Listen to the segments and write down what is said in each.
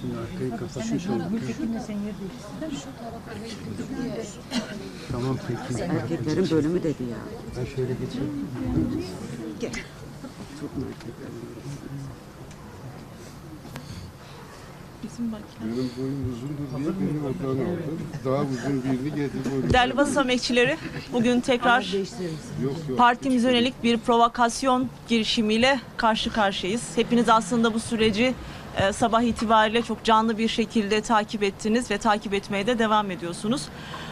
Şimdi arkayı kapatmış olduk. Tamam peki. Erkeklerin bölümü dedi ya. Ben şöyle geçeyim. Tutma erkeklerin. Benim boyum uzundur diye beni oradan aldım. Daha uzun birini getirdim. Değerli basın emekçileri, bugün tekrar Yok yok. partimize yönelik bir provokasyon girişimiyle karşı karşıyayız. Hepiniz aslında bu süreci e, sabah itibariyle çok canlı bir şekilde takip ettiniz ve takip etmeye de devam ediyorsunuz.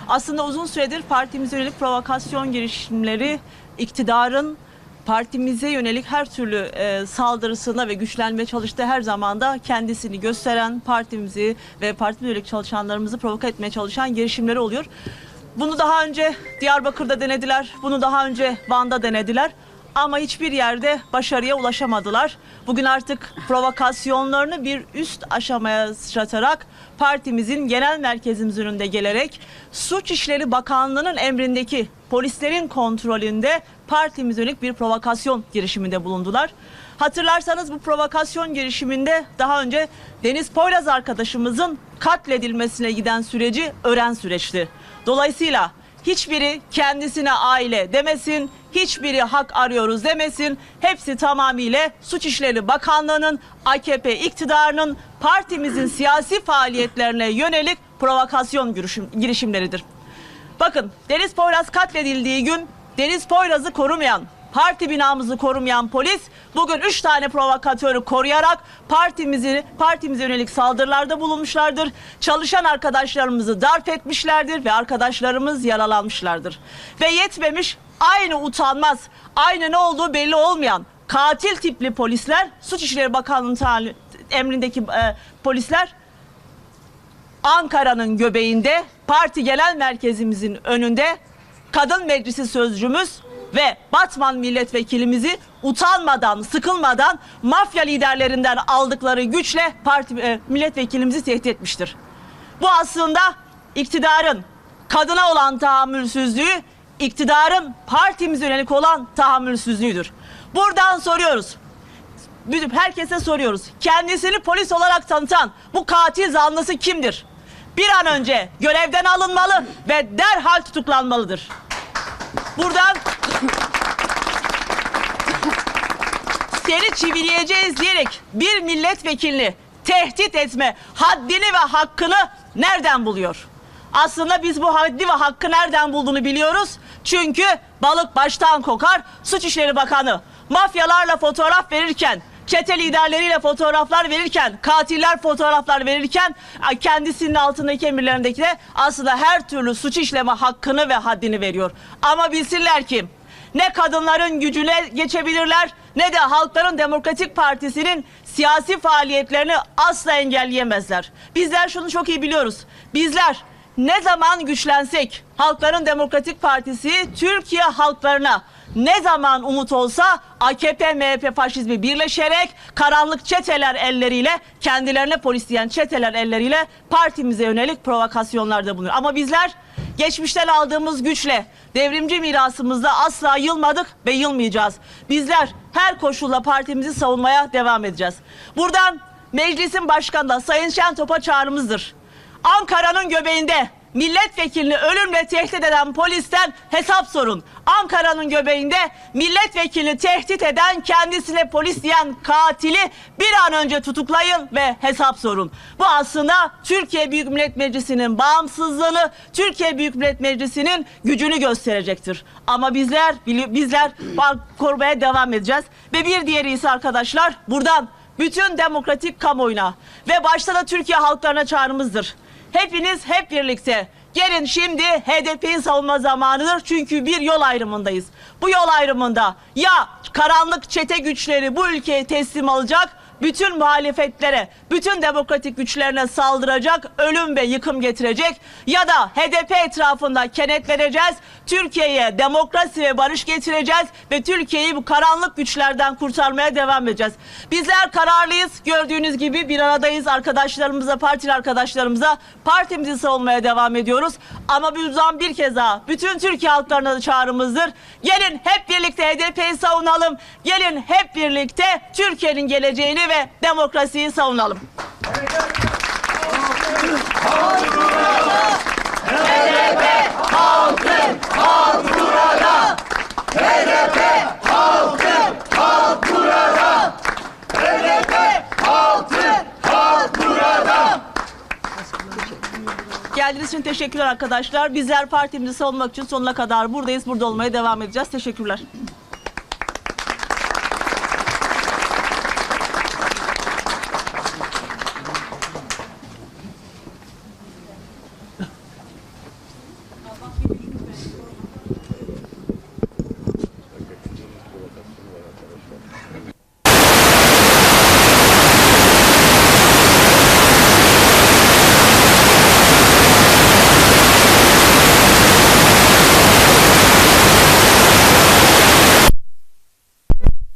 Aslında uzun süredir partimize yönelik provokasyon girişimleri iktidarın partimize yönelik her türlü e, saldırısına ve güçlenmeye çalıştığı her zaman da kendisini gösteren partimizi ve partimize yönelik çalışanlarımızı provoke etmeye çalışan girişimleri oluyor. Bunu daha önce Diyarbakır'da denediler, bunu daha önce Van'da denediler ama hiçbir yerde başarıya ulaşamadılar. Bugün artık provokasyonlarını bir üst aşamaya sıçratarak partimizin genel merkezimiz önünde gelerek Suç İşleri Bakanlığı'nın emrindeki polislerin kontrolünde partimize yönelik bir provokasyon girişiminde bulundular. Hatırlarsanız bu provokasyon girişiminde daha önce Deniz Poyraz arkadaşımızın katledilmesine giden süreci öğren süreçti. Dolayısıyla hiçbiri kendisine aile demesin, hiçbiri hak arıyoruz demesin. Hepsi tamamıyla Suç İşleri Bakanlığı'nın, AKP iktidarının partimizin siyasi faaliyetlerine yönelik provokasyon girişim- girişimleridir. Bakın Deniz Poyraz katledildiği gün Deniz Poyraz'ı korumayan, parti binamızı korumayan polis bugün üç tane provokatörü koruyarak partimizi partimize yönelik saldırılarda bulunmuşlardır. Çalışan arkadaşlarımızı darp etmişlerdir ve arkadaşlarımız yaralanmışlardır. Ve yetmemiş aynı utanmaz, aynı ne olduğu belli olmayan katil tipli polisler, Suç İşleri Bakanlığı'nın emrindeki e, polisler Ankara'nın göbeğinde parti genel merkezimizin önünde kadın meclisi sözcümüz ve Batman milletvekilimizi utanmadan, sıkılmadan mafya liderlerinden aldıkları güçle parti e, milletvekilimizi tehdit etmiştir. Bu aslında iktidarın kadına olan tahammülsüzlüğü, iktidarın partimize yönelik olan tahammülsüzlüğüdür. Buradan soruyoruz. Bütün herkese soruyoruz. Kendisini polis olarak tanıtan bu katil zanlısı kimdir? Bir an önce görevden alınmalı ve derhal tutuklanmalıdır. Buradan seni çivileyeceğiz diyerek bir milletvekilini tehdit etme haddini ve hakkını nereden buluyor? Aslında biz bu haddi ve hakkı nereden bulduğunu biliyoruz. Çünkü balık baştan kokar. Suç İşleri Bakanı mafyalarla fotoğraf verirken çete liderleriyle fotoğraflar verirken, katiller fotoğraflar verirken kendisinin altındaki emirlerindeki de aslında her türlü suç işleme hakkını ve haddini veriyor. Ama bilsinler ki ne kadınların gücüne geçebilirler ne de Halkların Demokratik Partisi'nin siyasi faaliyetlerini asla engelleyemezler. Bizler şunu çok iyi biliyoruz. Bizler ne zaman güçlensek Halkların Demokratik Partisi Türkiye halklarına ne zaman umut olsa AKP, MHP faşizmi birleşerek karanlık çeteler elleriyle kendilerine polis diyen çeteler elleriyle partimize yönelik provokasyonlarda bulunuyor. Ama bizler geçmişten aldığımız güçle devrimci mirasımızda asla yılmadık ve yılmayacağız. Bizler her koşulla partimizi savunmaya devam edeceğiz. Buradan meclisin başkanı da Sayın Şentop'a çağrımızdır. Ankara'nın göbeğinde milletvekilini ölümle tehdit eden polisten hesap sorun. Ankara'nın göbeğinde milletvekilini tehdit eden kendisine polis diyen katili bir an önce tutuklayın ve hesap sorun. Bu aslında Türkiye Büyük Millet Meclisi'nin bağımsızlığını, Türkiye Büyük Millet Meclisi'nin gücünü gösterecektir. Ama bizler bizler korumaya devam edeceğiz. Ve bir diğeri ise arkadaşlar buradan bütün demokratik kamuoyuna ve başta da Türkiye halklarına çağrımızdır. Hepiniz hep birlikte gelin şimdi HDP'yi savunma zamanıdır çünkü bir yol ayrımındayız. Bu yol ayrımında ya karanlık çete güçleri bu ülkeyi teslim alacak bütün muhalefetlere, bütün demokratik güçlerine saldıracak, ölüm ve yıkım getirecek ya da HDP etrafında kenetleneceğiz. Türkiye'ye demokrasi ve barış getireceğiz ve Türkiye'yi bu karanlık güçlerden kurtarmaya devam edeceğiz. Bizler kararlıyız. Gördüğünüz gibi bir aradayız arkadaşlarımıza, partili arkadaşlarımıza partimizi savunmaya devam ediyoruz. Ama buradan bir kez daha bütün Türkiye halklarına da çağrımızdır. Gelin hep birlikte HDP'yi savunalım. Gelin hep birlikte Türkiye'nin geleceğini ve demokrasiyi savunalım. Geldiğiniz için teşekkürler arkadaşlar. Bizler partimizi savunmak için sonuna kadar buradayız. Burada olmaya devam edeceğiz. Teşekkürler.